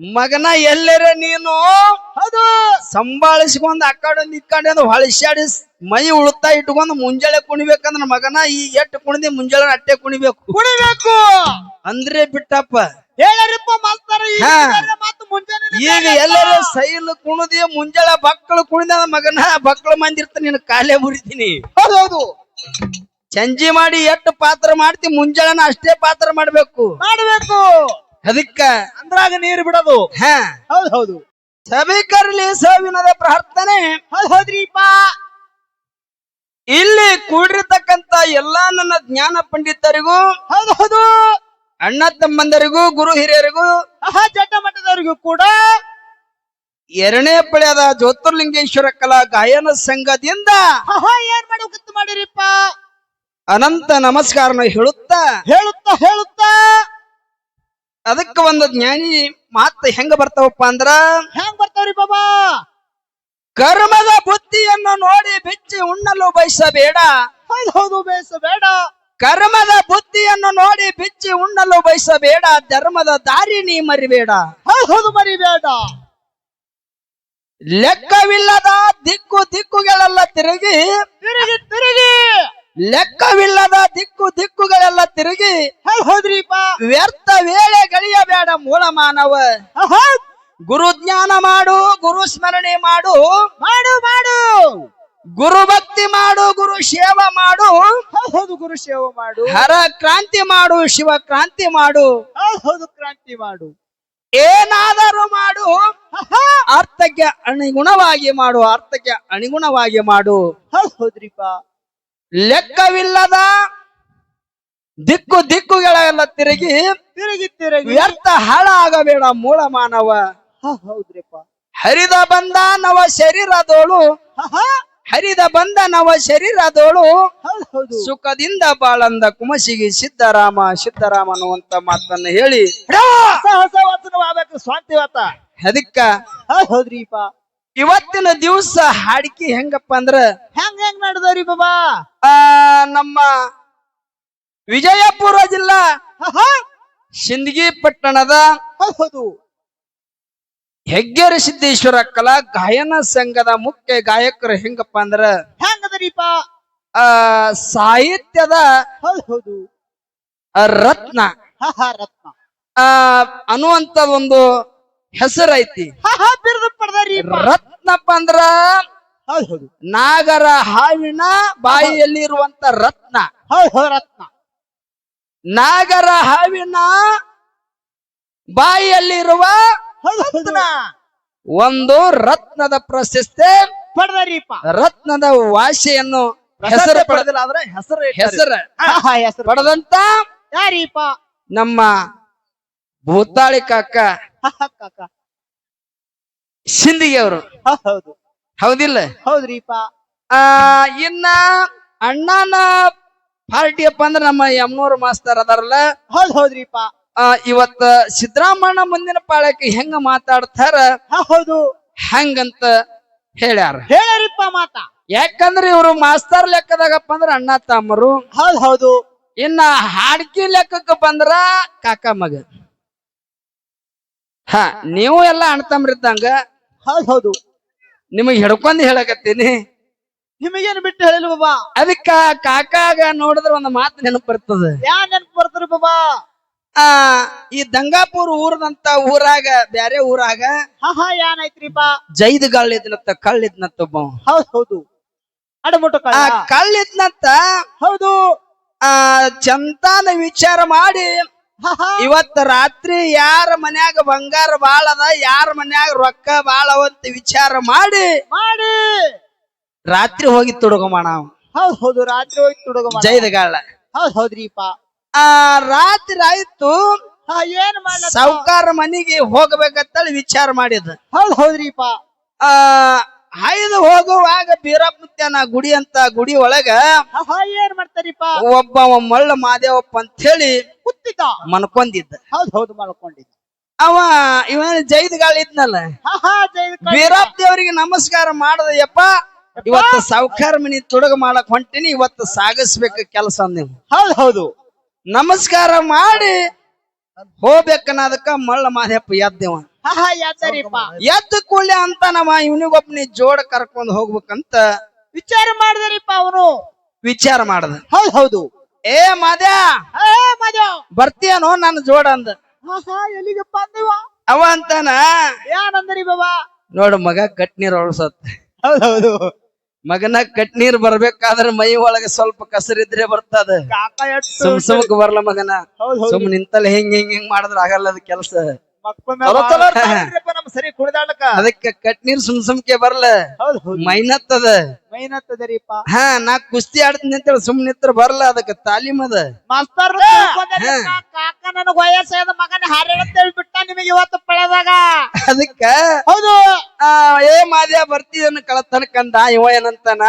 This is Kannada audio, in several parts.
ಮಗನ ಎಲ್ಲರ ನೀನು? ಅದು ಸಂಭಾಳಿಸ್ಕೊಂಡ್ ಅಕ್ಕಾಡ ಕಡೆ ಹೊಳಿಸಾಡಿ ಮೈ ಉಳುತ್ತಾ ಇಟ್ಕೊಂಡು ಮುಂಜಾನೆ ಕುಣಿಬೇಕಂದ್ರ ಮಗನ ಈ ಎಟ್ಟು ಕುಣಿದಿ ಮುಂಜಾನೆ ಅಟ್ಟೆ ಕುಣಿಬೇಕು. ಕುಣಿಬೇಕು. ಅಂದ್ರೆ ಬಿಟ್ಟಪ್ಪ. ಹೇಳರಿಪ್ಪ ಈಗ ಎಲ್ಲರೂ ಸೈಲ್ ಕುಣದಿ ಮುಂಜಾನೆ ಬಕ್ಕಳು ಕುಣಿದ ಮಗನ ಬಕ್ಕಳು ಮಂದಿರ್ತ ನೀನು ಕಾಲೇ ಮುರಿತೀನಿ. ಹೌದು ಹೌದು. ಚಂಜಿ ಮಾಡಿ ಎಟ್ಟು ಪಾತ್ರ ಮಾಡ್ತಿ ಮುಂಜಾನೆ ಅಷ್ಟೇ ಪಾತ್ರ ಮಾಡ್ಬೇಕು. ಮಾಡಬೇಕು. ಅದಕ್ಕ ಅಂದ್ರಾಗ ನೀರು ಬಿಡೋದು. ಹ. ಹೌದು ಹೌದು. ಸಭೆ ಕರಲಿ ಸಾವಿನದ ಪ್ರಾರ್ಥನೆ. ಹೌದು ಹೌದ್ರಿಪ್ಪ. ಇಲ್ಲಿ ಕೂಡಿರ್ತಕ್ಕಂತ ಎಲ್ಲಾ ನನ್ನ ಜ್ಞಾನ ಪಂಡಿತರಿಗೂ ಹೌದು ಹೌದು. ಅಣ್ಣ ತಮ್ಮಂದರಿಗೂ ಗುರು ಹಿರಿಯರಿಗೂ ಆಹಾ ಮಟ್ಟದವರಿಗೂ ಕೂಡ ಎರಡನೇ ಪಳ್ಯದ ಜ್ಯೋತಿರ್ಲಿಂಗೇಶ್ವರ ಕಲಾ ಗಾಯನ ಸಂಘದಿಂದ ಆಹಾ ಏನ್ ಮಾಡ್ಬೇಕಂತ ಮಾಡಿರಿಪ್ಪ. ಅನಂತ ನಮಸ್ಕಾರನ ಹೇಳುತ್ತಾ ಹೇಳುತ್ತಾ ಹೇಳುತ್ತಾ. ಅದಕ್ಕೆ ಒಂದು ಜ್ಞಾನಿ ಮಾತು ಹೆಂಗ ಬರ್ತಾವಪ್ಪ ಅಂದ್ರ ಹೆಂಗ್ ಬರ್ತಾವ್ರಿ ಬಾಬಾ? ಕರ್ಮದ ಬುದ್ಧಿಯನ್ನು ನೋಡಿ ಬಿಚ್ಚಿ ಉಣ್ಣಲು ಬಯಸಬೇಡ. ಹೌದು ಹೌದು ಬೇಡ ಕರ್ಮದ ಬುದ್ಧಿಯನ್ನು ನೋಡಿ ಬಿಚ್ಚಿ ಉಣ್ಣಲು ಬಯಸಬೇಡ. ಧರ್ಮದ ದಾರಿ ನೀ ಮರಿಬೇಡ. ಹೌದು ಹೌದು ಮರಿಬೇಡ. ಲೆಕ್ಕವಿಲ್ಲದ ದಿಕ್ಕು ದಿಕ್ಕುಗಳೆಲ್ಲ ತಿರುಗಿ ತಿರುಗಿ ತಿರುಗಿ. ಲೆಕ್ಕವಿಲ್ಲದ ದಿಕ್ಕು ದಿಕ್ಕುಗಳೆಲ್ಲ ತಿರುಗಿ ಹೌದ್ರಿಪ ವ್ಯರ್ಥ ವೇಳೆ ಗಳಿಯಬೇಡ ಮೂಲ ಮಾನವ ಗುರು ಜ್ಞಾನ ಮಾಡು ಗುರು ಸ್ಮರಣೆ ಮಾಡು. ಮಾಡು ಮಾಡು. ಗುರು ಭಕ್ತಿ ಮಾಡು ಗುರು ಸೇವ ಮಾಡು. ಹೌದು ಗುರು ಸೇವೆ ಮಾಡು. ಹರ ಕ್ರಾಂತಿ ಮಾಡು ಶಿವ ಕ್ರಾಂತಿ ಮಾಡು. ಹೌದು ಕ್ರಾಂತಿ ಮಾಡು. ಏನಾದರೂ ಮಾಡು. ಅರ್ಥಕ್ಕೆ ಅನುಗುಣವಾಗಿ ಮಾಡು ಅರ್ಥಕ್ಕೆ ಅನುಗುಣವಾಗಿ ಮಾಡು. ಹೌದ್ರಿಪಾ ಲೆಕ್ಕವಿಲ್ಲದ ದಿಕ್ಕು ದಿಕ್ಕುಗಳೆಲ್ಲ ತಿರುಗಿ ತಿರುಗಿ ತಿರುಗಿ ವ್ಯರ್ಥ ಹಾಳಾಗಬೇಡ ಮೂಲ ಮಾನವ ಹೌದು ಹೌದ್ರಿಪ್ಪ. ಹರಿದ ಬಂದ ನವ ಶರೀರದೋಳು. ಹರಿದ ಬಂದ ನವ ಶರೀರದೋಳು. ಸುಖದಿಂದ ಬಾಳಂದ ಕುಮಸಿಗೆ ಸಿದ್ದರಾಮ ಸಿದ್ದರಾಮ ಅನ್ನುವಂತ ಮಾತನ್ನ ಹೇಳಿ. ವಾತ ಅದಕ್ಕ ಹೌದು ಹೌದ್ರಿಪ್ಪ. ಇವತ್ತಿನ ದಿವಸ ಹಾಡಿಕೆ ಹೆಂಗಪ್ಪ ಅಂದ್ರ ಹೆಂಗ್ ಹೆಂಗ್ ನಡೆದವ್ರಿ ಬಾಬಾ? ಆ ನಮ್ಮ ವಿಜಯಪುರ ಜಿಲ್ಲಾ ಸಿಂದಗಿ ಪಟ್ಟಣದ ಹೌದು. ಹೆಗ್ಗೆರೆ ಸಿದ್ದೇಶ್ವರ ಕಲಾ ಗಾಯನ ಸಂಘದ ಮುಖ್ಯ ಗಾಯಕರು ಹೆಂಗಪ್ಪ ಅಂದ್ರ ಹೆಂಗದ್ರಿಪ ಆ ಸಾಹಿತ್ಯದ ಹೌದು ರತ್ನ. ರತ್ನ. ಆ ಅನ್ನುವಂತ ಒಂದು ಹೆಸರೈತಿ. ರತ್ ರತ್ನಪ್ಪ ಅಂದ್ರ ಹೌದು. ನಾಗರ ಹಾವಿನ ಬಾಯಿಯಲ್ಲಿರುವಂತ ರತ್ನ. ಹೌದು ರತ್ನ. ನಾಗರ ಹಾವಿನ ಬಾಯಿಯಲ್ಲಿರುವ ರತ್ನ. ಒಂದು ರತ್ನದ ಪ್ರಶಸ್ತಿ. ಪಡೆದಾರಿಪ್ಪ ರತ್ನದ ವಾಸಿಯನ್ನು ಹೆಸರು ಪಡೆದ ಪಡೆದಿಲ್ಲ ಆದ್ರೆ ಹೆಸರು ಹೆಸರು. ಪಡೆದಂತ ಯಾರೀಪ? ನಮ್ಮ ಭೂತಾಳಿ ಕಾಕ. ಕಾಕ. ಸಿಂದಿಗೆ ಅವರು ಹೌದು. ಹೌದು ಹೌದಿಲ್ಲ? ಹೌದ್ರಿಪ್ಪ. ಆ ಇನ್ನ ಅಣ್ಣನ ಪಾರ್ಟಿ ಅಪ್ಪ ಅಂದ್ರೆ ನಮ್ಮ ಯಮ್ನೂರ್ ಮಾಸ್ತರ್ ಅದಾರಲ್ಲ? ಹೌದ್ ಹೌದ್ರಿಪ್ಪ. ಆ ಇವತ್ತ ಸಿದ್ದರಾಮಣ್ಣ ಮುಂದಿನ ಪಾಳಕ್ಕೆ ಹೆಂಗ ಮಾತಾಡ್ತಾರ? ಹೌದು. ಹೆಂಗಂತ ಹೇಳ್ಯಾರ. ಹೇಳ್ಯಾರಿಪ್ಪ ಮಾತ. ಯಾಕಂದ್ರೆ ಇವರು ಮಾಸ್ತರ್ ಲೆಕ್ಕದಾಗಪ್ಪ ಅಂದ್ರ ಅಣ್ಣ ತಮ್ಮರು. ಹೌದ್ ಹೌದು. ಇನ್ನ ಹಾಡ್ಕಿ ಲೆಕ್ಕಕ್ಕೆ ಬಂದ್ರ ಕಾಕ ಮಗ. ಹ ನೀವು ಎಲ್ಲ ಅಣ್ಣ ತಮ್ಮರಿದ್ದಂಗ? ಹೌದು ಹೌದು. ನಿಮಗ್ ಹಿಡ್ಕೊಂಡು ಹೇಳಕತ್ತೀನಿ. ನಿಮಗೇನು ಬಿಟ್ಟು ಹೇಳಿಲ್ಲ ಬಾಬಾ? ಅದಕ್ಕ ಕಾಕಾಗ ನೋಡಿದ್ರ ಒಂದು ಮಾತು ನೆನಪು ಬರ್ತದ. ಯಾ ನೆನಪು ಬರ್ತಾರ ಬಾಬಾ? ಆ ಈ ದಂಗಾಪುರ ಊರದಂತ ಊರಾಗ ಬ್ಯಾರೆ ಊರಾಗ ಹಾ ಹಾ ಏನಾಯ್ತ್ರಿಪ್ಪ ಜೈದ ಗಾಳಿದ್ನತ್ತ ಕಳ್ಳಿದ್ನತ್ತ ಒಬ್ಬ ಹೌದು ಹೌದು. ಅಡಮುಟ ಆ ಕಳ್ಳ ಕಳ್ಳಿದ್ನತ್ತ ಹೌದು. ಆ ಚಂತಾನ ವಿಚಾರ ಮಾಡಿ ಇವತ್ತ ರಾತ್ರಿ ಯಾರ ಮನ್ಯಾಗ ಬಂಗಾರ ಬಾಳ ಅದ ಯಾರ ಮನ್ಯಾಗ ರೊಕ್ಕ ಬಾಳ ಅಂತ ವಿಚಾರ ಮಾಡಿ ಮಾಡಿ. ರಾತ್ರಿ ಹೋಗಿ ತುಡುಗಮಾಣ ನಾವು ಹೌದು ಹೌದು ರಾತ್ರಿ ಹೋಗಿ ತುಡುಗ ಜೈದಗಾಳ ಹೌದು ಹೌದ್ರಿಪ್ಪ ಆ ರಾತ್ರಿ ಆಯ್ತು. ಏನ್ ಸೌಕಾರ ಸಾವುಕಾರ ಮನಿಗೆ ಹೋಗ್ಬೇಕಂತ ವಿಚಾರ ಮಾಡಿದ. ಹೌದ್ ಹೌದ್ರಿಪ್ಪ ಆ ಹಾಯ್ದು ಹೋಗುವಾಗ ಬೀರಪ್ಪನ ಗುಡಿ ಅಂತ ಗುಡಿ ಒಳಗ ಏನ್ ಮಾಡ್ತಾರಿಪ್ಪ? ಒಬ್ಬ ಮಳ್ಳ ಮಾದೇವಪ್ಪ ಅಂತ ಹೇಳಿ ಕುತ್ತಿದ್ದ. ಮನ್ಕೊಂಡಿದ್ದ ಹೌದು ಹೌದು ಮಲ್ಕೊಂಡಿದ್ದ. ಅವ ಇವನ್ ಗಾಳಿ ಇದ್ನಲ್ಲ. ಬೀರಪ್ಪ ದೇವರಿಗೆ ನಮಸ್ಕಾರ ಮಾಡದಯ್ಯಪ್ಪ ಯಪ್ಪ ಇವತ್ತು ಸಾವುಕಾರ ಮನಿ ತುಡಗ ಮಾಡಕ್ ಹೊಂಟಿನಿ ಇವತ್ತು ಸಾಗಿಸ್ಬೇಕು ಕೆಲಸ ನೀವು. ಹೌದು ಹೌದು. ನಮಸ್ಕಾರ ಮಾಡಿ ಹೋಗ್ಬೇಕನ್ನೋದಕ್ಕ ಮಳ್ಳ ಮಾದೇಪ್ಪ ಎದ್ದೇವ ಎದ್ದು ಕೂಡ್ಲೆ ಅಂತ ನಮ್ಮ ಇವನಿಗೊಬ್ಬನಿ ಜೋಡ ಕರ್ಕೊಂಡ್ ಹೋಗ್ಬೇಕಂತ ವಿಚಾರ ಮಾಡಿದ್ರಿಪ್ಪ ಅವನು. ವಿಚಾರ ಮಾಡದ. ಹೌದ್ ಹೌದು. ಏ ಮಾದ್ಯ. ಬರ್ತೀಯನೋ ನನ್ನ ಜೋಡ ಅಂದ. ಎಲ್ಲಿಗಪ್ಪ ಅವ ಅಂತಾನ. ಏನಂದ್ರಿ ಬಾಬಾ? ನೋಡು ಮಗ ಕಟ್ ನೀರ್ ಒಳಸತ್. ಹೌದ್ ಹೌದು. ಮಗನ ಕಟ್ ನೀರ್ ಬರ್ಬೇಕಾದ್ರ ಮೈ ಒಳಗ ಸ್ವಲ್ಪ ಕಸರಿದ್ರೆ ಬರ್ತದ. ಸುಮ್ ಸುಮ್ಕ್ ಬರ್ಲ ಮಗನ. ಸುಮ್ ನಿಂತಲ್ಲ ಹೆಂಗ್ ಹೆಂಗ್ ಹಿಂಗ್ ಮಾಡಿದ್ರ ಆಗಲ್ಲ ಅದ್ ಕೆಲಸ. ನಮ್ ಸರಿ ಕುಡಿದಾಡ್ಲಕ ಅದಕ್ಕೆ ಕಟ್ ನೀರ್ ಸುಮ್ ಸುಮ್ಕೆ ಬರ್ಲ. ಮೈನತ್ತದ. ಮೈನತ್ತದರಿಪ್ಪ. ಹಾ ನಾ ಕುಸ್ತಿ ಆಡ್ತೀನಿ ಅಂತೇಳಿ ಸುಮ್ ನಿಂತ್ರ ಬರ್ಲ ಅದಕ್ಕೆ ತಾಲೀಮ್ ಅದ. ಮಾಸ್ತರ್ ಕಾಕ ನನಗ್ ವಯಸ್ಸಾದ ಮಗನ ಹಾರೇಳಂತ ಬಿಟ್ಟ ನಿಮಗೆ ಇವತ್ತು ಪಳೆದಾಗ. ಅದಕ್ಕ ಹೌದು. ಏ ಮಾದ್ಯ ಬರ್ತೀಯನ್ನ ಕಳತನಕಂದ ಇವ ಏನಂತಾನ?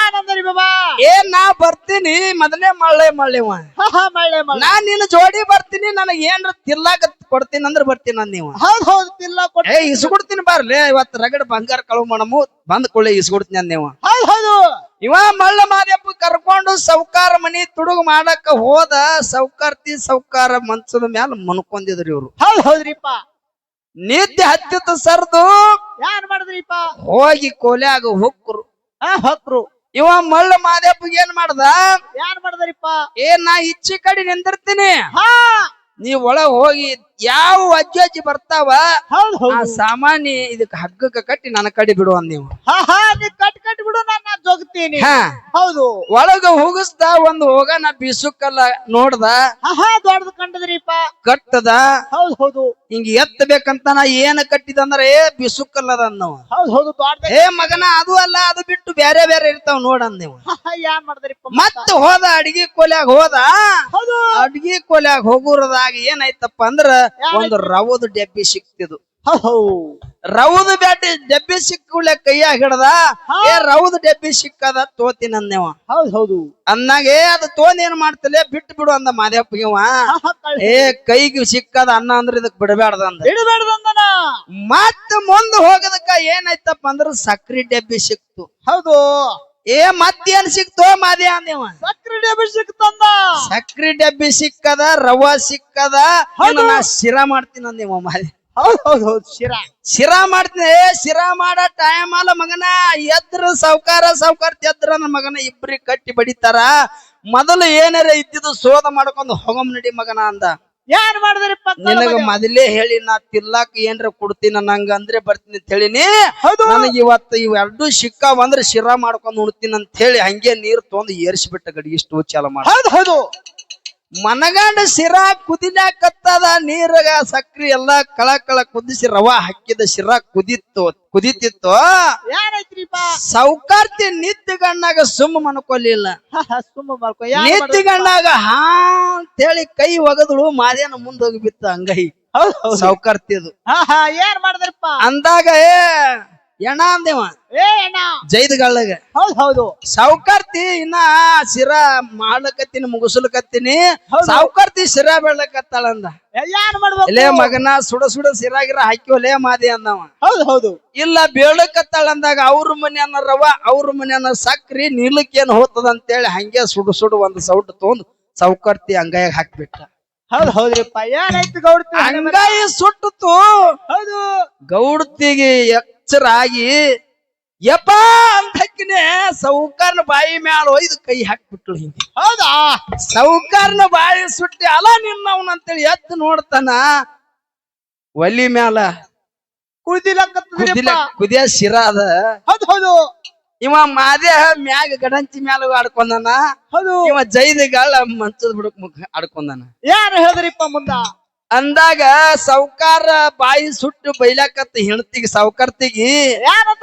ಏನಂದ್ರಿ ಬಾಬಾ? ಏ ನಾ ಬರ್ತೀನಿ ಮೊದಲೇ ಮಳ್ಳೆ ಮಳ್ಳಿವ. ಹಾ ಮಳ್ಳೆ ಮಳ್ಳೆ. ನಾ ನಿನ್ನ ಜೋಡಿ ಬರ್ತೀನಿ ನನಗೆ ಏನ್ರ ತಿರ್ಲಾಕ ಕೊಡ್ತೀನಿ ಅಂದ್ರೆ ಬರ್ತೀನಿ ಅಂದ್ ನೀವು. ಹೌದ್ ಹೌದು ಇಲ್ಲ ಕೊಟ್ಟ ಏ ಇಸ್ಕೊಡ್ತೀನಿ ಬರ್ಲಿ ಇವತ್ತು ರಗಡ್ ಬಂಗಾರ ಕಳುವು ಮಾಡಮು ಬಂದ್ ಕೊಳ್ಳೆ ಇಸ್ಕೊಡ್ತೀನಿ ಅಂದ್ ನೀವು. ಹೌದ್ ಹೌದು. ಇವ ಮಳ್ಳ ಮಾದ್ಯಪ್ಪ ಕರ್ಕೊಂಡು ಸೌಕಾರ ಮನಿ ತುಡುಗು ಮಾಡಕ್ಕ ಹೋದ ಸೌಕಾರ್ತಿ ಸೌಕಾರ ಮನ್ಸದ ಮ್ಯಾಲ ಮನ್ಕೊಂಡಿದ್ರಿ ಇವ್ರು. ಹೌದ್ ಹೌದ್ರಿಪ್ಪ. ನಿದ್ದೆ ಹತ್ತಿತ್ತು ಸರ್ದು ಯಾನ್ ಮಾಡಿದ್ರಿಪ್ಪ? ಹೋಗಿ ಕೊಲ್ಯಾಗ ಹೊಕ್ಕರು ಹಾ ಹೊಕ್ರು. ಇವ ಮಳ್ಳ ಮಾದ್ಯಪ್ಪಗೆ ಏನ್ ಮಾಡ್ದ? ಯಾನ್ ಮಾಡಿದ್ರಿಪ್ಪ? ಏ ನಾ ಇಚ್ಚಿ ಕಡೆ ನಿಂದಿರ್ತೀನಿ. ಹಾ. ನೀವ್ ಒಳಗ್ ಹೋಗಿ ಯಾವ ಅಜ್ಜಿ ಅಜ್ಜಿ ಬರ್ತಾವ ಸಾಮಾನ್ಯ ಆ ಹೌದು ಸಾಮಾನಿ ಇದಕ್ ಹಗ್ಗಕ್ಕ ಕಟ್ಟಿ ನನ್ನ ಕಡೆ ಬಿಡುವ ನೀವು. ಹಾ ಹಾ ನೀ ಕಟ್ ಕಟ್ ಬಿಡು ನಾನು ಜೋಗ್ತೀನಿ ಹಾ. ಹೌದು. ಒಳಗ ಹೋಗಿಸ್ದ ಒಂದ್ ಹೋಗನ ಬೀಸುಕಲ್ಲ ನೋಡ್ದ. ಆಹಾ ದೊಡ್ಡದು ಕಂಡದ್ರಿಪ್ಪ. ಕಟ್ಟದ. ಹೌದು ಹೌದು. ಹಿಂಗ ಎತ್ತಬೇಕಂತ ನಾ ಏನ್ ಕಟ್ಟಿದಂದ್ರ ಏ ಬಿಸುಕಲ್ಲದ ನಾವು ಹೌದು ಹೌದು ದೊಡ್ಡ ಏ ಮಗನ ಅದು ಅಲ್ಲ ಅದು ಬಿಟ್ಟು ಬೇರೆ ಬೇರೆ ಇರ್ತಾವ ನೋಡಂದ್ ನೀವು. ಏನ್ ಮಾಡಿದ್ರಿಪ್ಪ ಮತ್ತ? ಹೋದ ಅಡಿಗೆ ಕೊಲ್ಯಾಗ ಹೋದ. ಹೌದು. ಅಡ್ಗಿ ಕೊಲ್ಯಾಗ ಹೋಗುರದಾಗ ಏನಾಯ್ತಪ್ಪ ಅಂದ್ರ ಒಂದು ರವದ ಡೆಬ್ಬಿ ಸಿಕ್ತಿದು. ಹೌದ್ ಬ್ಯಾಟ್ ಡಬ್ಬಿ ಸಿಕ್ಕುಳೆ ಕೈಯಾಗ ಹಿಡ್ದ ಏ ರೌದ್ ಡಬ್ಬಿ ಸಿಕ್ಕದ ತೋತಿನ ಅಂದೇವ ಹೌದ್ ಹೌದು. ಅಂದಾಗ ಏ ಅದು ತೋನ್ ಏನ್ ಮಾಡ್ತಲೆ ಬಿಟ್ಟು ಬಿಡು ಅಂದ ಮಾದೇಪ್ಪಗಿವ ಏ ಕೈಗೆ ಸಿಕ್ಕದ ಅನ್ನ ಅಂದ್ರ ಇದಕ್ ಬಿಡಬೇಡ ಅಂದ. ಮತ್ತ ಮುಂದ ಹೋಗದಕ್ಕ ಏನಾಯ್ತಪ್ಪ ಅಂದ್ರ ಸಕ್ರಿ ಡಬ್ಬಿ ಸಿಕ್ತು. ಹೌದು. ಏ ಮತ್ತೇನ್ ಸಿಕ್ತೋ ಮಾದೇ ಅಂದೇವ. ಸಕ್ರಿ ಡಬ್ಬಿ ಸಿಕ್ತಂದ ಸಕ್ರಿ ಡಬ್ಬಿ ಸಿಕ್ಕದ ರವ ಸಿಕ್ಕದ ನಾ ಶಿರಾ ಮಾಡ್ತೀನಿ ಅಂದೇವ ಮಾದೇ. ಹೌದ್ ಹೌದ್ ಹೌದ್ ಶಿರಾ. ಶಿರಾ ಮಾಡ್ತೀನಿ. ಶಿರ ಮಾಡ ಟೈಮ್ ಅಲ್ಲ ಮಗನ. ಎದ್ರ ಸಾವ್ಕಾರ ಸೌಕಾರ ಎದ್ರ ನನ್ನ ಮಗನ ಇಬ್ರಿಗೆ ಕಟ್ಟಿ ಬಡಿತಾರ. ಮೊದಲು ಏನಾರ ಇದ್ದಿದ್ದು ಶೋಧ ಮಾಡ್ಕೊಂಡು ಹೋಗಮ್ ನಡಿ ಮಗನ ಅಂದ. ಯಾರು ಮಾಡಿದ್ರಿಪ್ಪ ನಿನಗ ಮೊದಲೇ ಹೇಳಿ ನಾ ತಿರ್ಲಾಕ ಏನ್ರ ಕೊಡ್ತೀನಿ ನಂಗ ಅಂದ್ರೆ ಬರ್ತೀನಿ ಅಂತ ಹೇಳಿನಿ ಹೌದು. ನನಗ ಇವತ್ತು ಇವೆರಡು ಸಿಕ್ಕಾವ ಅಂದ್ರೆ ಶಿರಾ ಮಾಡ್ಕೊಂಡು ಉಣ್ತೀನಿ ಅಂತ ಹೇಳಿ ಹಂಗೆ ನೀರ್ ತೊಂದು ಏರ್ಸಿಬಿಟ್ಟ ಗಡಿ ಇಷ್ಟು ಚಾಲ ಮಾಡ್ ಹೌದ್ ಹೌದು. ಮನಗಂಡ ಶಿರಾ ಕುದಿನಾಕತ್ತದ ನೀರಾಗ ಸಕ್ರಿ ಎಲ್ಲಾ ಕಳ ಕಳ ಕುದಿಸಿ ರವಾ ಹಾಕಿದ ಶಿರಾ ಕುದಿತ್ತು ಕುದಿತಿತ್ತು. ಸೌಕಾರ್ತಿ ನಿತ್ಯ ಗಣ್ಣಾಗ ಸುಮ್ಮ ಮನ್ಕೊಲಿಲ್ಲ ನಿತ್ಯ? ಗಣ್ಣಾಗ ಹಾ ಅಂತೇಳಿ ಕೈ ಒಗದಳು ಮಾದೇನ ಮುಂದೋಗಿ ಹೋಗಿ ಬಿತ್ತ ಸೌಕಾರ್ತಿ ಅದು. ಏನ್ ಮಾಡಿದ್ರಪ್ಪ? ಅಂದಾಗ ಏ ಎಣ ಅಂದೇವ. ಏ ಅಣ್ಣ ಜೈದಗಳ್ಳಗ ಹೌದ್ ಹೌದು. ಸಾವುಕಾರ್ತಿ ಇನ್ನ ಶಿರಾ ಮಾಡ್ಲಕತ್ತೀನಿ ಮುಗಿಸ್ಲಕತ್ತೀನಿ. ಹೌದು. ಸಾವುಕಾರ್ತಿ ಶಿರಾ ಬೆಳ್ಳಕತ್ತಾಳಂದ ಯಾನ್ ಮಾಡ್ಬೇಕು. ಲೇ ಮಗನ ಸುಡ ಸುಡ ಸಿರಾಗಿರ ಹಾಕಿವಲೇ ಮಾದಿ ಅಂದವ. ಹೌದು ಹೌದು. ಇಲ್ಲ ಬೇಳಕತ್ತಾಳ ಅಂದಾಗ ಅವ್ರ ಮನೆಯನ್ನ ರವ ಅವ್ರ ಮನ್ಯಾನ ಸಕ್ರಿ ನೀಲಕ್ಕೇನ್ ಹೋಗ್ತದ ಅಂತೇಳಿ ಹಂಗೆ ಸುಡು ಸುಡು ಒಂದ್ ಸೌಟ್ ತೊಗೊಂಡ್ ಸೌಕರ್ತಿ ಅಂಗಾಯಾಗ ಹಾಕ್ಬಿಟ್ಟ. ಹೌದು ಹೌದ್ರಿಪ್ಪ. ಏನಾಯ್ತು ಗೌಡ್ತಿ? ಅಂಗಾಯಿ ಸುಟ್ಟಿತು ಹೌದು. ಗೌಡತಿಗೆ ಎಚ್ಚರಾಗಿ ಯಪ್ಪ ಅಂತ ಸೌಕರ್ನ ಸೌಕಾರ್ನ ಬಾಯಿ ಮ್ಯಾಲ ಒಯ್ದು ಕೈ ಹಾಕ್ಬಿಟ್ಳು ಹಿಂಗೆ ಹೌದಾ? ಸೌಕರ್ನ ಬಾಯಿ ಸುಟ್ಟಿ ಅಲ ನಿನ್ನವನಂತೇಳಿ ಎದ್ದು ನೋಡ್ತಾನ. ಒಲಿ ಮ್ಯಾಲ ಕುದಿಲ ಕುದಿಯ ಶಿರ ಅದ. ಹೌದು ಹೌದು. ಇವ ಮಾದೇ ಮ್ಯಾಗ ಗಡಂಚಿ ಮ್ಯಾಲ ಆಡ್ಕೊಂಡನ. ಹೌದು. ಇವ ಜೈದಗಾಳ ಮಂಚದ ಬಿಡಕ್ ಮುಖ ಆಡ್ಕೊಂಡನ. ಯಾರು ಹೇಳಿದ್ರಿಪ್ಪ ಮುಂದ? ಅಂದಾಗ ಸಾವುಕಾರ ಬಾಯಿ ಸುಟ್ಟು ಬೈಲಾಕತ್ತ ಹೆಣ್ತಿಗೆ ಸಾವುಕಾರ್ತಿಗಿ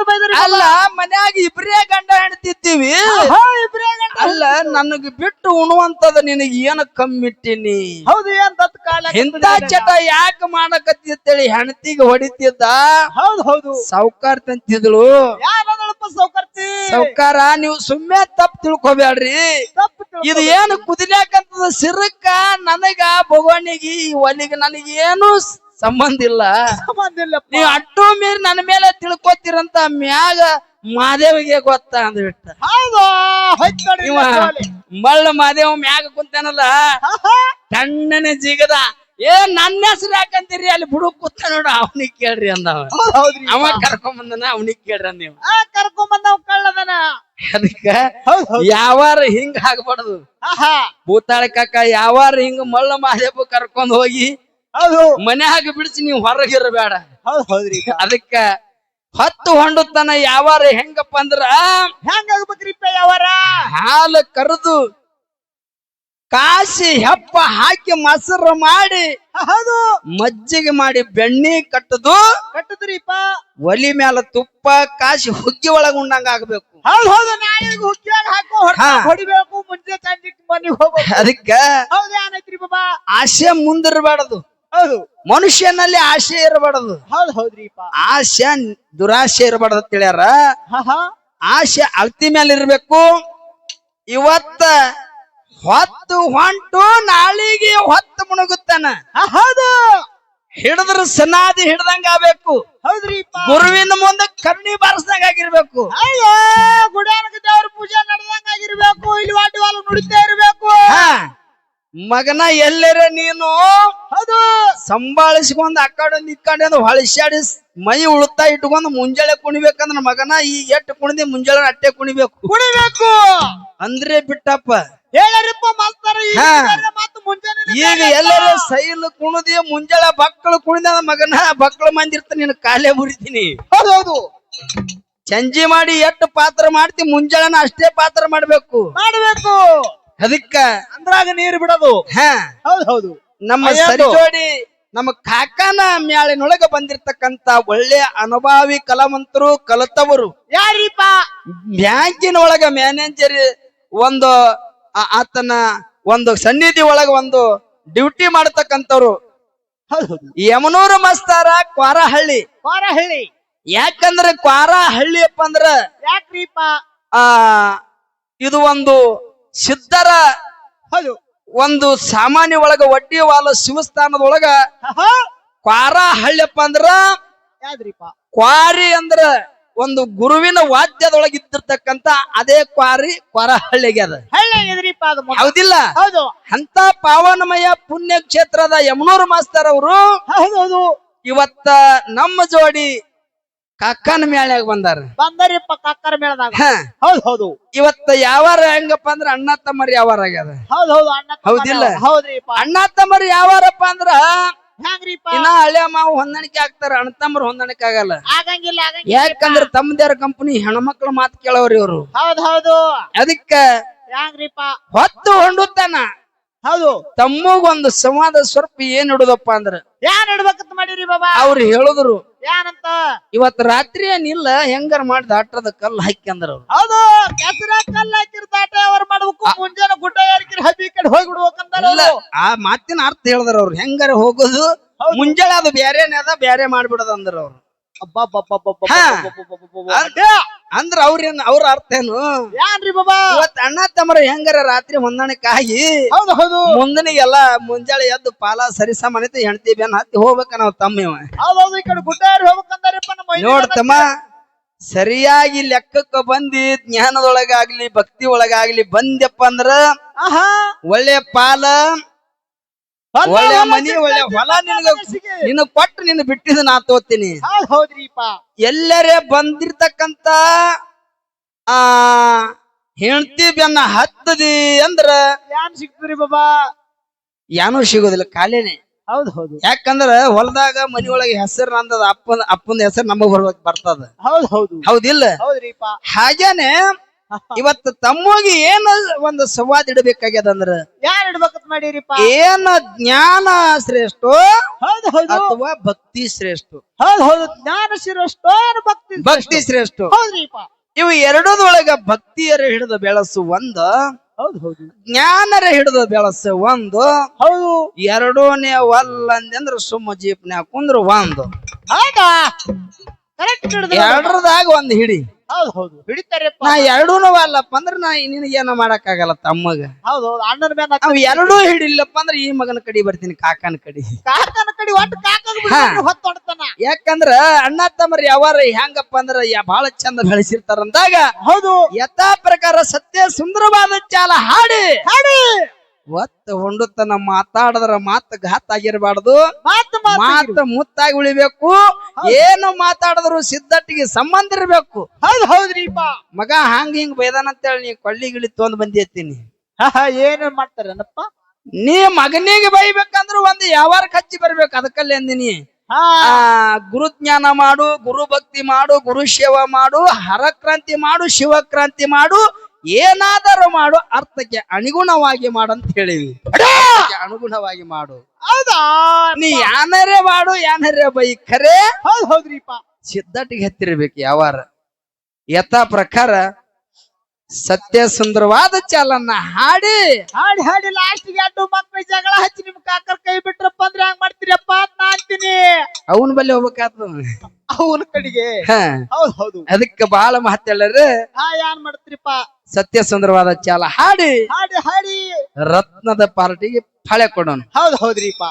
ಬೈದ್ರಿ ಅಲ್ಲ ಮನ್ಯಾಗ ಇಬ್ರೇ ಗಂಡ ಹೆಣ್ತಿದ್ದೀವಿ. ಇಬ್ರೇ ಗಂಡ. ಅಲ್ಲ ನನಗ್ ಬಿಟ್ಟು ಉಣುವಂತದ ನಿನಗ್ ಏನ ಕಮ್ಮಿಟ್ಟಿನಿ? ಹೌದು ಏನ್ ತತ್ಕಾಲ ಕಾಲ ಇಂತ ಚಟ ಯಾಕ ಮಾಡಕತ್ತಿತ್ತೇಳಿ ಹೆಣ್ತಿಗೆ ಹೊಡಿತಿದ್ದ? ಹೌದು ಹೌದು. ಸಾವುಕಾರ್ತಿ ಯಾರಪ್ಪ ಸೌಕರ್ತಿ ಸೌಕಾರ ನೀವು ಸುಮ್ಮನೆ ತಪ್ಪು ತಿಳ್ಕೊಬ್ಯಾಡ್ರಿ. ಇದು ಏನು ಕುದಿಲಾಕತ್ತದ ಸಿರಕ್ಕ ನನಗ ಭಗವಾನಿಗೆ ಈ ಒಲಿಗೆ ನನಗೆ ಏನು ಸಂಬಂಧ ಇಲ್ಲ. ಸಂಬಂಧ ಇಲ್ಲ ನೀವು ಅಟ್ಟು ಮೀರಿ ನನ್ನ ಮೇಲೆ ತಿಳ್ಕೊತಿರಂತ ಮ್ಯಾಗ ಮಾದೇವಿಗೆ ಗೊತ್ತ ಅಂದ್ಬಿಟ್ಟ. ಹೌದು? ಹೋಯ್ತ್ ನೋಡ್ರಿ ಇವ ಇಲ್ಲಿ ಗೋಲಿ. ಮಳ್ಳ ಮಾದೇವ ಮ್ಯಾಗ ಕುಂತಾನಲ್ಲ? ಕಣ್ಣನೆ. ತಣ್ಣನೆ ಜಿಗದ. ಏ ನನ್ನ ಹೆಸರು ಯಾಕಂತೀರಿ? ಅಲ್ಲಿ ಬುಡುಕ್ ಕೂತ ನೋಡ ಅವನಿಗೆ ಕೇಳ್ರಿ ಅಂದ ಹೌದ್ ಹೌದ್ರಿ. ಅವ ಕರ್ಕೊಂಡ್ ಬಂದನ ಅವನಿಗೆ ಕೇಳ್ರಿ ನೀವು ಆ ಕರ್ಕೊಂಡ್ ಬಂದವ್ ಕಳ್ಳದನ. ಅದಕ್ಕ ಹೌದ್ ಹೌದ್. ಯಾವಾರ ಹಿಂಗ ಆಗ್ಬಾರ್ದು. ಆಹಾ ಭೂತಾಳ ಕಾಕ ಯಾವಾರ ಹಿಂಗ ಮಳ್ಳ ಮಾದೇಪ ಕರ್ಕೊಂಡ್ ಹೋಗಿ ಹೌದು. ಮನ್ಯಾಗ ಬಿಡಿಸಿ ನೀವು ಹೊರಗಿರಬೇಡ ಹೌದ್ ಹೌದ್ರಿ. ಅದಕ್ಕ ಹತ್ತು ಹೊಂಡತನ ಯಾವಾರ ಹೆಂಗಪ್ಪ ಅಂದ್ರ ಹೆಂಗಾಗ್ಬೇಕ್ರಿಪ್ಪ ಯಾವಾರ? ಹಾಲು ಕರೆದು ಕಾಸಿ ಹೆಪ್ಪ ಹಾಕಿ ಮೊಸರು ಮಾಡಿ ಹೌದು. ಮಜ್ಜಿಗೆ ಮಾಡಿ ಬೆಣ್ಣಿ ಕಟ್ಟದು ಕಟ್ಟದ್ರಿಪ್ಪ. ಒಲಿ ಮ್ಯಾಲ ತುಪ್ಪ ಕಾಸಿ ಹುಗ್ಗಿ ಒಳಗ ಉಂಡಂಗ ಆಗ್ಬೇಕು. ಹೌದ್ ಹೌದು. ನಾಳೆಗೆ ಹುಕ್ಕಿಯಾಗ ಹಾಕೋ ಹೊಡ್ತ ಹಾ. ಹೊಡಿಬೇಕು ಮುಂಚೆ ತಂದಿಟ್ಟು ಮನೆಗೆ ಹೋಗ್ಬೇಕು. ಅದಕ್ಕೆ ಹೌದು ಏನೈತ್ರಿ ಬಾಬಾ? ಆಸೆ ಮುಂದಿರಬಾರದು ಹೌದು. ಮನುಷ್ಯನಲ್ಲಿ ಆಸೆ ಇರಬಾರದು. ಹೌದು ಹೌದ್ರಿ ಆಸೆ ದುರಾಸೆ ಇರಬಾರ್ದು ಅಂತ ಹೇಳ್ಯಾರ. ಆಸೆ ಅಳತಿ ಮೇಲೆ ಇರ್ಬೇಕು. ಇವತ್ತ ಹೊತ್ತು ಹೊಂಟು ನಾಳಿಗೆ ಹೊತ್ತು ಮುಣುಗುತ್ತಾನ. ಹಾ, ಹೌದು. ಹಿಡಿದ್ರ ಸನಾದಿ ಹಿಡ್ದಂಗ ಆಗ್ಬೇಕು. ಹೌದ್ರಿ ಗುರುವಿನ ಮುಂದೆ ಕರ್ಣಿ ಬಾರಿಸ್ದಂಗ ಆಗಿರ್ಬೇಕು. ಅಯ್ಯೋ ಗುಡ್ಯಾನಕ ದೇವ್ರ ಪೂಜೆ ನಡೆದಂಗ ಆಗಿರ್ಬೇಕು. ಇಲ್ಲಿ ವಾಟಿ ವಾಲ ನುಡಿತಾ ಇರ್ಬೇಕು. ಹಾ. ಮಗನ ಎಲ್ಲರ ನೀನು ಹೌದು. ಸಂಭಾಳಿಸ್ಕೊಂಡ್ ಆ ನಿಕ್ಕಂಡೆ ಹೊಳಿಸಾಡಿ ಮೈ ಉಳುತ್ತಾ ಇಟ್ಕೊಂಡು ಮುಂಜಾನೆ ಕುಣಿಬೇಕಂದ್ರ ಮಗನ ಈ ಎಟ್ಟು ಕುಣಿದಿ ಮುಂಜಾನೆ ಅಟ್ಟೆ ಕುಣಿಬೇಕು. ಕುಣಿಬೇಕು. ಅಂದ್ರೆ ಬಿಟ್ಟಪ್ಪ. ಹೇಳರಿಪ್ಪ ಮಾಸ್ತರ ಈಗ ಎಲ್ಲರೂ ಸೈಲ್ ಕುಣದಿ ಮುಂಜಾನೆ ಬಕ್ಕಳು ಕುಣಿದ ಮಗನ ಬಕ್ಕಳು ಮಂದಿರ್ತ ನೀನು ಕಾಲೇ ಮುರಿತೀನಿ. ಹೌದೌದು ಹೌದು. ಚಂಜಿ ಮಾಡಿ ಎಟ್ಟು ಪಾತ್ರ ಮಾಡ್ತಿ ಮುಂಜಾನೆ ಅಷ್ಟೇ ಪಾತ್ರ ಮಾಡ್ಬೇಕು. ಮಾಡಬೇಕು. ಅದಕ್ಕ ಅಂದ್ರಾಗ ನೀರು ಬಿಡೋದು. ಹಾ. ಹೌದು ಹೌದು. ನಮ್ಮ ಸರಿ ಸರಿಜೋಡಿ ನಮ್ಮ ಕಾಕನ ಮ್ಯಾಳಿನೊಳಗ ಬಂದಿರ್ತಕ್ಕಂತ ಒಳ್ಳೆ ಅನುಭವಿ ಕಲಾವಂತರು ಕಲಿತವರು. ಯಾರೀಪ ಬ್ಯಾಂಕಿನ ಒಳಗ ಮ್ಯಾನೇಜರ್ ಒಂದು ಆತನ ಒಂದು ಸನ್ನಿಧಿ ಒಳಗ ಒಂದು ಡ್ಯೂಟಿ ಮಾಡತಕ್ಕಂಥವ್ರು. ಯಮನೂರು ಮಸ್ತಾರ ಕ್ವಾರಹಳ್ಳಿ. ಕ್ವಾರಹಳ್ಳಿ. ಯಾಕಂದ್ರೆ ಕ್ವಾರಹಳ್ಳಿ ಅಪ್ಪ ಅಂದ್ರ ಯಾಕ್ರಿಪ್ಪ? ಆ ಇದು ಒಂದು ಸಿದ್ಧರ ಹೌದು. ಒಂದು ಸಾಮಾನ್ಯ ಒಳಗ ಒಡ್ಡಿ ವಾಲ ಶಿವಸ್ಥಾನದೊಳಗ ಕ್ವಾರ ಹಳ್ಳಿಯಪ್ಪ ಅಂದ್ರ ಕ್ವಾರಿ ಅಂದ್ರ ಒಂದು ಗುರುವಿನ ವಾದ್ಯದೊಳಗ ಇದ್ದಿರ್ತಕ್ಕಂತ ಅದೇ ಕ್ವಾರಿ ಅದ. ಹಳ್ಳಿಯಾಗಿದ್ರಿಪ್ಪ ಅದು ಹೌದಿಲ್ಲ? ಹೌದು. ಅಂತ ಪಾವನಮಯ ಪುಣ್ಯ ಕ್ಷೇತ್ರದ ಯಮನೂರು ಮಾಸ್ತರ್ ಅವರು ಇವತ್ತ ನಮ್ಮ ಜೋಡಿ ಕಾಕನ ಮೇಳ್ಯಾಗ ಬಂದಾರ. ಬಂದರಿಪ್ಪ ಕಕ್ಕರ ಮೇಳದಾಗ ಹೌದ್ ಹೌದು. ಇವತ್ತ ಯಾವಾರ ಹೆಂಗಪ್ಪ ಅಂದ್ರ ಅಣ್ಣ ತಮ್ಮರಿ ಯಾವಾರ ಆಗ್ಯದ? ಹೌದು ಹೌದು ಅಣ್ಣ ಹೌದಿಲ್ಲ? ಹೌದ್ರಿಪ್ಪ. ಅಣ್ಣ ತಮ್ಮರಿ ಯಾವಾರಪ್ಪ ಅಂದ್ರ ಹೆಂಗ್ರಿಪ್ಪ? ಇನ್ನ ಹಳೆ ಮಾವು ಹೊಂದಾಣಿಕೆ ಆಗ್ತಾರ ಅಣ್ಣ ತಮ್ಮರು ಹೊಂದಾಣಿಕೆ ಆಗಲ್ಲ. ಆಗಂಗಿಲ್ಲ ಆಗಂಗಿಲ್ಲ. ಯಾಕಂದ್ರ ತಮ್ಮದೇರ ಕಂಪನಿ ಹೆಣ್ಮಕ್ಳ ಮಾತು ಕೇಳವ್ರಿ ಇವರು. ಹೌದು ಹೌದು. ಅದಕ್ಕ ಹೆಂಗ್ರಿಪ್ಪ? ಹೊತ್ತು ಹೊಂಡುತ್ತಾನ. ಹೌದು. ತಮ್ಮಗೊಂದು ಸಂವಾದ ಸ್ವಲ್ಪ ಏನ್ ಹಿಡುದಪ್ಪ ಅಂದ್ರ? ಏನ್ ಇಡ್ಬೇಕಂತ ಮಾಡಿರಿ ಬಾಬಾ? ಅವ್ರು ಹೇಳಿದ್ರು ಏನಂತ ಇವತ್ ರಾತ್ರಿ ಏನಿಲ್ಲ ಹೆಂಗಾರ ಮಾಡಿ ದಾಟದ ಕಲ್ಲು ಹಾಕಿ ಅಂದ್ರ ಅವ್ರು. ಹೌದು ಕೆಸರ ಕಲ್ಲ ಹಾಕಿರ್ತಾಟ ಅವ್ರ ಮಾಡ್ಬೇಕು ಮುಂಜಾನೆ ಗುಡ್ಡ ಏರಿಕೆ ಹಬ್ಬಿ ಕಡೆ ಹೋಗಿ ಬಿಡ್ಬೇಕಂತಾರ ಇಲ್ಲ ಆ ಮಾತಿನ ಅರ್ಥ ಹೇಳಿದ್ರ ಅವ್ರು. ಹೆಂಗಾರ ಹೋಗೋದು. ಮುಂಜಾನೆ ಅದು ಬ್ಯಾರೇನೆ ಅದ ಬ್ಯಾರೆ ಮಾಡ್ಬಿಡೋದು ಅಂದ್ರ ಅವ್ರು. ಅಂದ್ರ ಅವ್ರೇನ್ ಅವ್ರ ಅರ್ಥ ಏನು ಯಾನ್ರಿ ಬಾಬಾ ಇವತ್ ಅಣ್ಣ ತಮ್ಮರ ಹೆಂಗಾರ ರಾತ್ರಿ ಹೊಂದಾಣಿಕೆ ಆಗಿ ಹೌದು ಹೌದು. ಮುಂದನಿಗೆಲ್ಲ ಮುಂಜಾನೆ ಎದ್ದು ಪಾಲ ಸರಿಸಮನಿತ ಹೆಣ್ತಿ ಬೇನ್ ಹತ್ತಿ ಹೋಗ್ಬೇಕ ನಾವ್ ತಮ್ಮ ಹೌದು ಹೌದು. ಈ ಕಡೆ ಗುಡ್ಡಾರಿ ಹೋಗ್ಬೇಕಂತಾರಪ್ಪ ನಮ್ಮ ಮೈದುನ ನೋಡ್ತಮ್ಮ ಸರಿಯಾಗಿ ಲೆಕ್ಕಕ್ಕ ಬಂದಿ ಜ್ಞಾನದೊಳಗಾಗ್ಲಿ ಭಕ್ತಿ ಒಳಗಾಗ್ಲಿ ಬಂದ್ಯಪ್ಪ ಅಂದ್ರ ಆಹಾ. ಒಳ್ಳೆ ಪಾಲ ಒಳ್ಳೆ ಮನಿ ಒಳ್ಳೆ ಹೊಲ ನಿನಗ. ನಿನ್ನ ಕೊಟ್ಟು ನಿನ್ನ ಬಿಟ್ಟಿದ ನಾ ತೋತೀನಿ. ಹೌದ್ ಹೌದ್ರಿಪ್ಪ. ಎಲ್ಲರೇ ಬಂದಿರ್ತಕ್ಕಂತ ಆ ಹೆಂಡತಿ ಬೆನ್ನ ಹತ್ತದಿ ಅಂದ್ರ ಏನ್ ಸಿಗ್ತೀರಿ ಬಾಬಾ? ಏನೂ ಸಿಗೋದಿಲ್ಲ ಖಾಲಿನೇ. ಹೌದು ಹೌದು. ಯಾಕಂದ್ರ ಹೊಲದಾಗ ಮನಿ ಒಳಗೆ ಹೆಸರು ನಂದದ ಅಪ್ಪನ ಅಪ್ಪನ ಹೆಸರು ನಮಗ್ ಬರ್ಬೇಕು ಬರ್ತದ. ಹೌದ್ ಹೌದು. ಹೌದಿಲ್ಲ? ಹೌದ್ರಿಪ್ಪ. ಹಾಗೇನೆ ಇವತ್ತು ತಮ್ಮಗೆ ಏನ ಒಂದು ಸಂವಾದ ಇಡಬೇಕಾಗ್ಯದ ಅಂದ್ರ ಯಾರ್ ಇಡ್ಬೇಕಂತ ಮಾಡಿರಿಪ್ಪ? ಏನ ಜ್ಞಾನ ಶ್ರೇಷ್ಠ ಹೌದು ಹೌದು. ಅಥವಾ ಭಕ್ತಿ ಶ್ರೇಷ್ಠ? ಹೌದು ಹೌದು. ಜ್ಞಾನ ಶ್ರೇಷ್ಠ ಭಕ್ತಿ ಭಕ್ತಿ ಶ್ರೇಷ್ಠ? ಹೌದ್ರಿಪ್ಪ. ಇವು ಎರಡದೊಳಗ ಭಕ್ತಿಯರ ಹಿಡಿದು ಬೆಳಸು ಒಂದ ಹೌದು ಹೌದು. ಜ್ಞಾನರ ಹಿಡಿದು ಬೆಳಸು ಒಂದು ಹೌದು. ಎರಡೂನೇ ಒಲ್ಲ ಅಂದ್ರ ಸುಮ್ಮ ಜೀಪ್ನ್ಯಾಗ ಕುಂದ್ರ ಒಂದು. ಎರಡರದಾಗ ಒಂದ್ ಹಿಡಿ. ಹೌದ್ ಹೌದು. ಹಿಡಿತಾರಪ್ಪ ನಾ ಎರಡೂನು ಅಲ್ಲಪ್ಪ ಅಂದ್ರ ನಾ ನಿನಗೇನ ಮಾಡಕ್ ಆಗಲ್ಲ ತಮ್ಮಗ. ಹೌದ್ ಹೌದು. ಅಣ್ಣನ ಮೇಲೆ ಎರಡೂ ಹಿಡಿಲ್ಲಪ್ಪ ಅಂದ್ರ ಈ ಮಗನ ಕಡಿ ಬರ್ತೀನಿ ಕಾಕನ ಕಡಿ. ಕಾಕನ ಕಡಿ ಒಟ್ಟು ಕಾಕನ ಹೊತ್ತು ಹೊಡ್ತಾನ. ಯಾಕಂದ್ರ ಅಣ್ಣ ತಮ್ಮರ್ ಯಾವಾರ ಹೆಂಗಪ್ಪ ಅಂದ್ರ ಯಾ ಬಹಳ ಚಂದ ಬೆಳೆಸಿರ್ತಾರ ಅಂದಾಗ ಹೌದು. ಯಥಾ ಪ್ರಕಾರ ಸತ್ಯ ಸುಂದರವಾದ ಚಾಲ ಹಾಡಿ. ಹಾಡಿ. ಒತ್ತ ಹೊಂಡುತ್ತನ ಮಾತಾಡದ್ರ ಮಾತು ಘಾತ್ ಆಗಿರಬಾರ್ದು ಮಾತು ಮಾತು ಮುತ್ತಾಗಿ ಉಳಿಬೇಕು. ಏನು ಮಾತಾಡಿದ್ರು ಸಿದ್ದಟ್ಟಿಗೆ ಸಂಬಂಧ ಇರ್ಬೇಕು. ಹೌದ್ ಹೌದ್ರಿಪ್ಪ ಮಗ ಹಂಗ ಹಿಂಗ್ ಬೈದಾನ ಅಂತೇಳಿ ನೀ ಕೊಳ್ಳಿ ಗಿಳಿ ತೊಂದ್ ಬಂದಿರ್ತೀನಿ. ಏನ್ ಮಾಡ್ತಾರನಪ್ಪ? ನೀ ಮಗನಿಗೆ ಬೈಬೇಕಂದ್ರ ಒಂದ್ ಯಾವಾರ ಕಚ್ಚಿ ಬರ್ಬೇಕು ಅದಕ್ಕಲ್ಲಿ ಅಂದಿನಿ. ಹಾ. ಜ್ಞಾನ ಗುರುಜ್ಞಾನ ಮಾಡು ಗುರು ಭಕ್ತಿ ಮಾಡು ಗುರು ಸೇವಾ ಮಾಡು ಹರಕ್ರಾಂತಿ ಮಾಡು ಶಿವಕ್ರಾಂತಿ ಮಾಡು ಏನಾದರೂ ಮಾಡು ಅರ್ಥಕ್ಕೆ ಅನುಗುಣವಾಗಿ ಮಾಡು ಅಂತ ಹೇಳಿವಿ ಅನುಗುಣವಾಗಿ ಮಾಡು. ಹೌದಾ? ನೀ ಯಾನರೇ ಮಾಡು ಯಾನರೇ ಬೈ ಖರೆ ಹೌದ್ ಹೌದ್ರಿಪ್ಪ. ಸಿದ್ಧಟಿಗೆ ಹತ್ತಿರ್ಬೇಕು ಯಾವಾರ. ಯಥಾ ಪ್ರಕಾರ ಸತ್ಯ ಸುಂದರವಾದ ಚಾಲನ್ನ ಹಾಡಿ. ಹಾಡಿ ಹಾಡಿ ಲಾಸ್ಟಿಗೆ ಎರಡು ಮಕ್ಕಳು ಜಗಳ ಹಚ್ಚಿ ನಿಮ್ ಕಾಕರ್ ಕೈ ಬಿಟ್ರಪ್ಪ ಅಂದ್ರೆ ಹಂಗ್ ಮಾಡ್ತೀರಪ್ಪ ಅಂತ ನಾ ಅಂತೀನಿ. ಅವನ್ ಬಲ್ಲಿ ಹೋಗ್ಬೇಕಾದ ಅವನ ಕಡೆಗೆ? ಹೌದು ಹೌದ್. ಅದಕ್ಕೆ ಬಹಳ ಮಹತ್ವ ಹೇಳರಿ ಹಾ ಯಾನ್ ಮಾಡ್ತೀರಿಪ್ಪ? ಸತ್ಯ ಸುಂದರವಾದ ಚಾಲ ಹಾಡಿ. ಹಾಡಿ ಹಾಡಿ. ರತ್ನದ ಪಾರ್ಟಿಗೆ ಫಳೆ ಕೊಡೋಣ ಹೌದ್ ಹೌದ್ರಿಪ್ಪ.